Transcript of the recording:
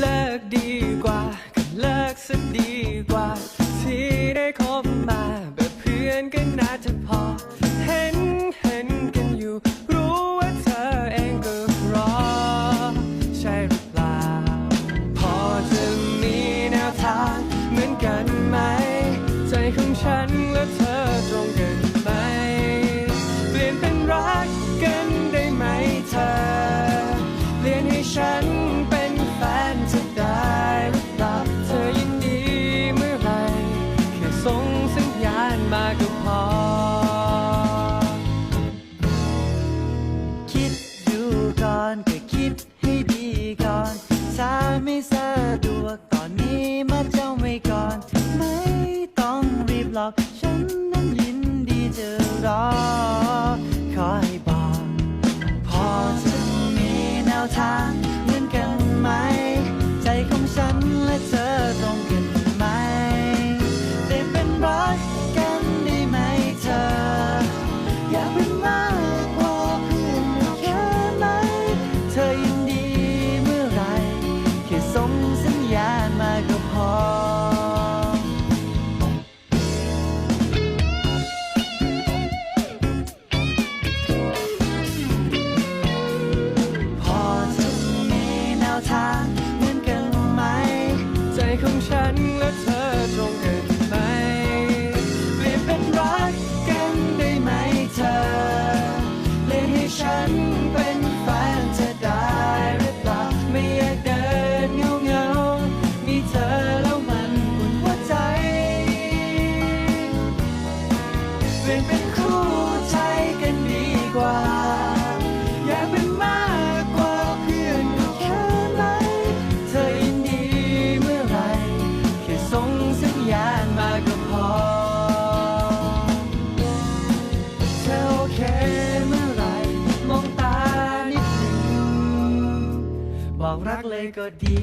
เลิกดีกว่าก็เลิกซะดีกว่า มาก็พอ คิดดูก่อนก็คิดให้ดีก่อน ถ้าไม่สะดวกตอนนี้ เลยเป็นรักกันได้ไหมเธอเล่ให้ฉันเป็นแฟนเธอได้หรือเปล่าไม่อยาเดินเงาเงามีเธอแล้วมันอุ่นหัวใจเลยเป็นคู่ เลยก็ดี